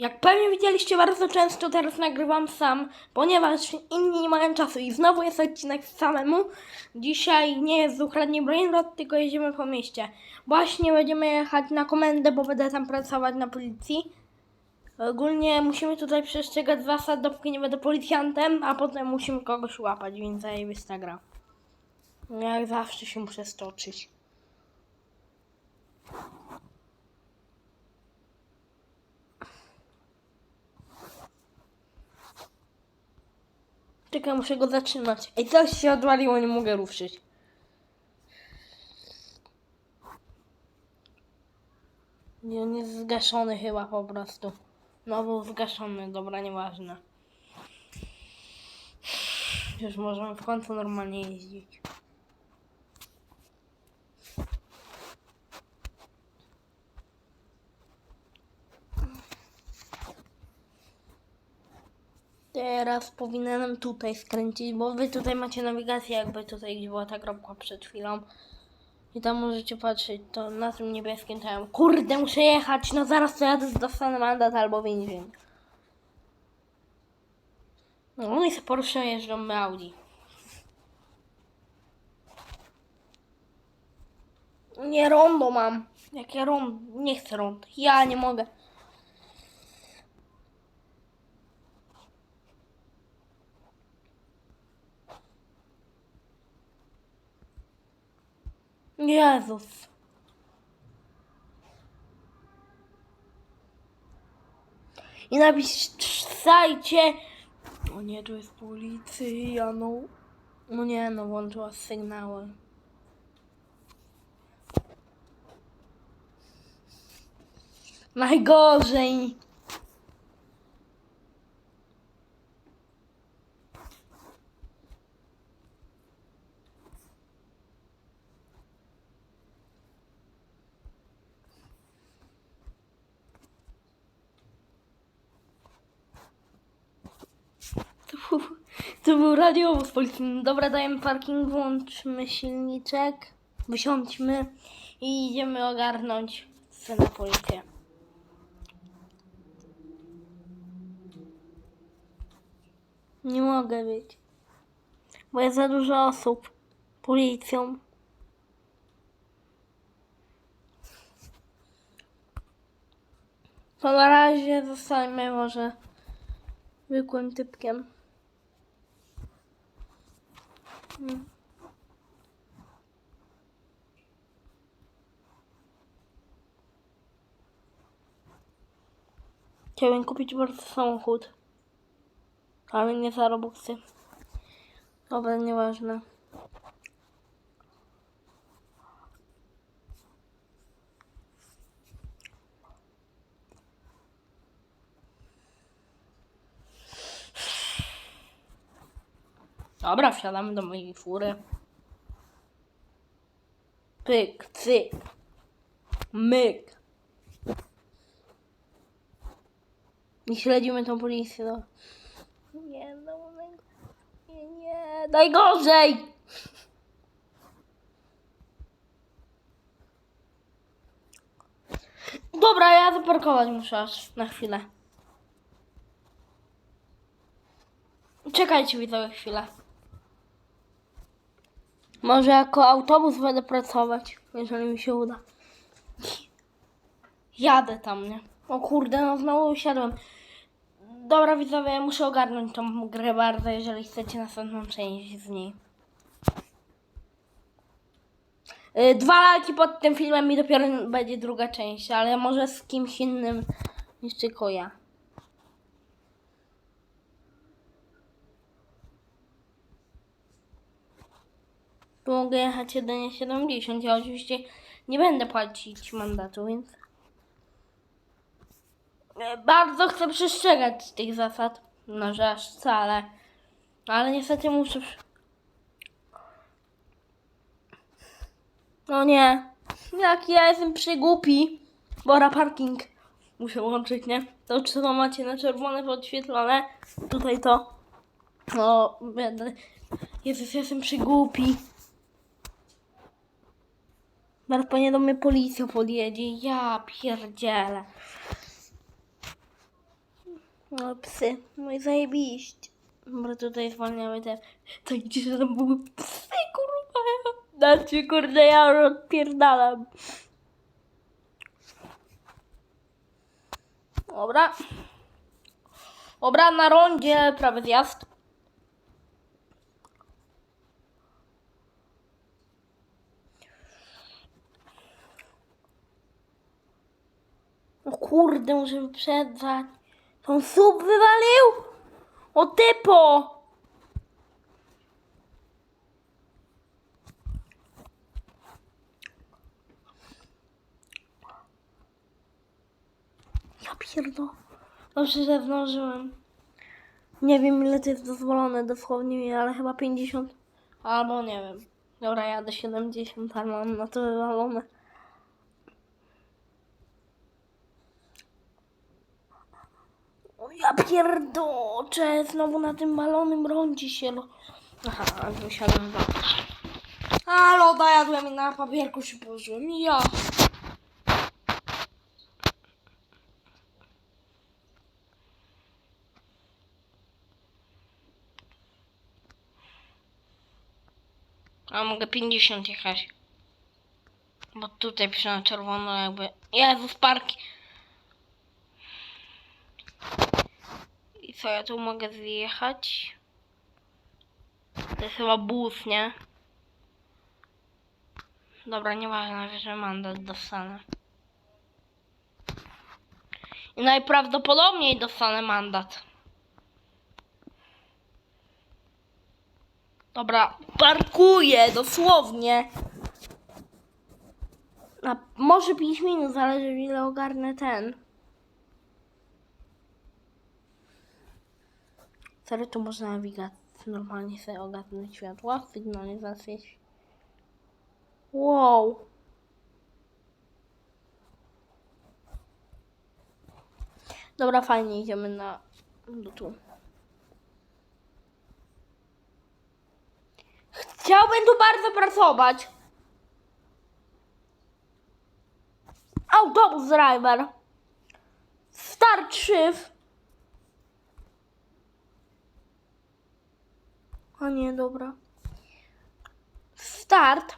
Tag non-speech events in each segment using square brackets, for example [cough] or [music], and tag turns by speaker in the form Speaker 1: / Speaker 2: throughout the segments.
Speaker 1: Jak pewnie widzieliście bardzo często, teraz nagrywam sam, ponieważ inni nie mają czasu i znowu jest odcinek samemu. Dzisiaj nie jest dokładnie Brainrot, tylko jedziemy po mieście. Właśnie będziemy jechać na komendę, bo będę tam pracować na policji. Ogólnie musimy tutaj przestrzegać zasad, dopóki nie będę policjantem, a potem musimy kogoś łapać, więc zajebista gra. Jak zawsze się muszę stoczyć. Czekaj, muszę go zatrzymać. Ej, coś się odwaliło, nie mogę ruszyć. Nie, on jest zgaszony chyba po prostu. No, był zgaszony, dobra, nieważne. Już możemy w końcu normalnie jeździć. Teraz powinienem tutaj skręcić, bo wy tutaj macie nawigację, jakby tutaj gdzie była ta kropka przed chwilą. I tam możecie patrzeć, to na tym niebieskim tam. Kurde, muszę jechać, no zaraz to jadę, dostanę mandat albo więzień. No oni się Porsche jeżdżą Audi. Nie rondo mam. Jakie rondo? Nie chcę rond. Ja nie mogę. Jezus. I napisajcie. O nie, tu jest policja, no. No nie, no włączyła sygnały. Najgorzej. To był, to był radiowóz policyjny. Dobra, dajemy parking, włączmy silniczek, wysiądźmy i idziemy ogarnąć scenę policję. Nie mogę być, bo jest za dużo osób policją. To na razie zostańmy może zwykłym typkiem. Mm. Chciałem kupić bardzo samochód, ale nie za robuxy. Dobra, nieważne. Dobra, wsiadamy do mojej fury. Pyk, cyk. Myk. I śledzimy tą policję. No. Nie, no, naj- nie, nie, najgorzej! Dobra, ja zaparkować muszę aż na chwilę. Czekajcie widzowie chwilę. Może jako autobus będę pracować, jeżeli mi się uda. [laughs] Jadę tam, nie? O kurde, no znowu usiadłem. Dobra widzowie, ja muszę ogarnąć tą grę bardzo, jeżeli chcecie następną część z niej. Y, Dwa lajki pod tym filmem i dopiero będzie druga część, ale może z kimś innym niż tylko ja. Mogę jechać jedynie 70. Ja oczywiście nie będę płacić mandatu, więc. E, Bardzo chcę przestrzegać tych zasad. No, że aż wcale. Ale niestety muszę. No nie. Jak ja jestem przygłupi. Bora parking. Muszę łączyć, nie? To czy to macie na czerwone podświetlone? Tutaj to. No, będę. Jezus, ja jestem przygłupi. Zaraz pewnie do mnie policja podjedzie. Ja pierdzielę. No psy, no i zajebiście. Dobra, tutaj zwalniamy te... To gdzie że tam były psy, kurwa. Znaczy, kurde, ja już odpierdalam. Dobra. Dobra, na rondzie prawy zjazd. O kurde, muszę wyprzedzać. On sub wywalił? O typo! Ja pierdolę. Dobrze, że zdążyłem. Nie wiem ile to jest dozwolone dosłownie, ale chyba 50. Albo nie wiem. Dobra, jadę 70, ale mam na to wywalone. Pierdoczę, znowu na tym balonym rondzie się... Lo... Aha, musiałem zobaczyć. A loda jadłem i na papierku się położyłem. Ja. A mogę 50 jechać. Bo tutaj piszę na czerwono jakby... Jezus, parki. Co, ja tu mogę zjechać? To jest chyba bus, nie? Dobra, nieważne, że mandat dostanę. I najprawdopodobniej dostanę mandat. Dobra, parkuję dosłownie. Na, może 5 minut, zależy ile ogarnę ten. Serio, tu można nawigacji normalnie sobie ogarnąć światła, sygnalizację. Wow. Dobra, fajnie, idziemy na... do tu. Chciałbym tu bardzo pracować. Autobus driver. Start shift. A nie, dobra. Start.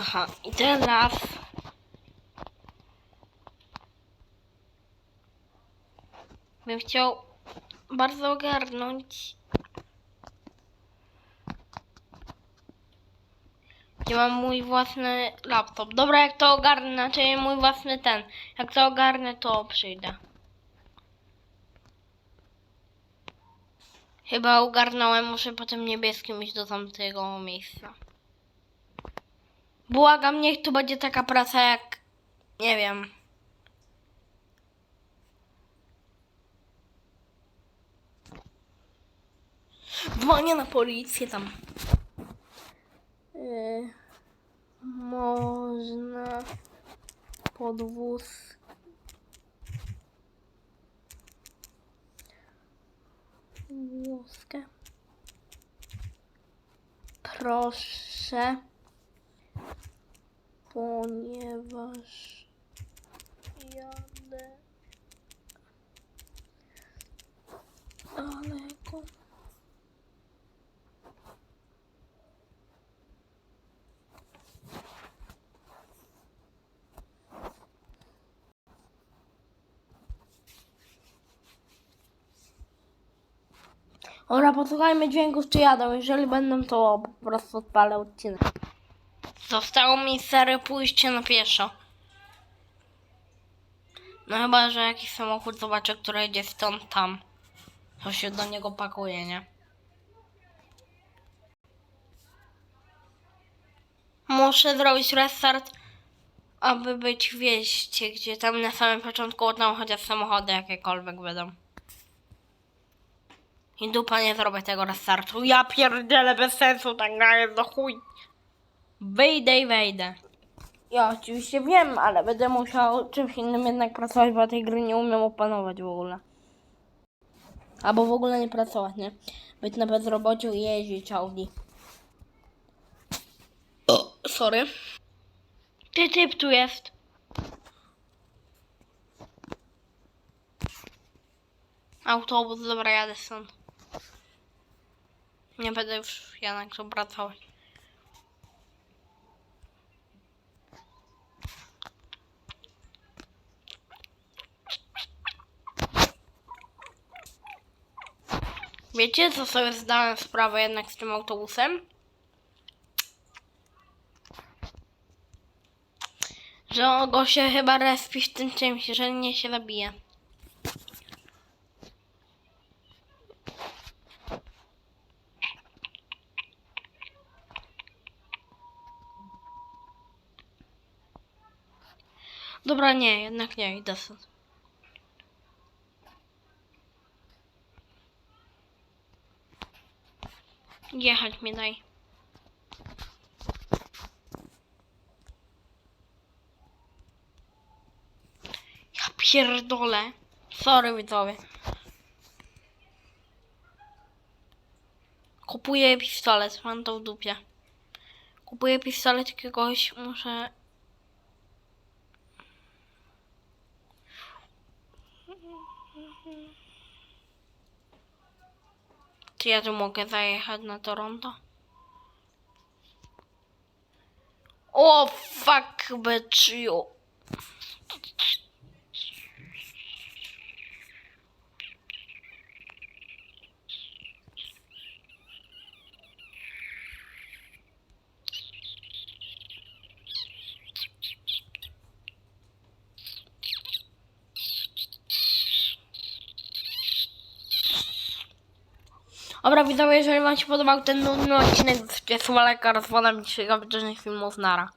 Speaker 1: Aha, i teraz. Bym chciał bardzo ogarnąć. Gdzie mam mój własny laptop. Dobra, jak to ogarnę, czyli mój własny ten. Jak to ogarnę, to przyjdę. Chyba ogarnąłem, muszę po tym niebieskim iść do tamtego miejsca. Błagam, niech tu będzie taka praca jak... Nie wiem. Dzwonię na policję tam. Yy, można podwóz. Wózkę. Proszę ponieważ jadę daleko. Dobra, posłuchajmy dźwięków, czy jadą. Jeżeli będą, to po prostu odpalę odcinek. Zostało mi serio pójście na pieszo. No chyba, że jakiś samochód zobaczę, który idzie stąd tam. To się do niego pakuje, nie? Muszę zrobić restart, aby być wieście, gdzie tam na samym początku tam chociaż samochody jakiekolwiek będą. I dupa nie zrobię tego restartu. Ja pierdzielę bez sensu, tak jest do chuj. Wyjdę i wejdę. Ja oczywiście wiem, ale będę musiał czymś innym jednak pracować, bo tej gry nie umiem opanować w ogóle. Albo w ogóle nie pracować, nie? Być na bezrobociu i jeździć Audi. O, sorry. Ty typ tu jest. Autobus, dobra, jadę stąd. Nie będę już jednak obracał. Wiecie, co sobie zdałem sprawę jednak z tym autobusem? Że go się chyba respi w tym czymś, że nie się zabije. Dobra, nie, jednak nie, idę stąd. Jechać mi daj. Ja pierdolę. Sorry widzowie. Kupuję pistolet, mam to w dupie. Kupuję pistolet jakiegoś, muszę... Τι άτομο και θα είχα να το ρόντα. Oh, fuck, μπέτσιο. Dobra, widzowie, jeżeli wam się podobał ten nudny odcinek z z wodami dzisiejszego filmów, nara.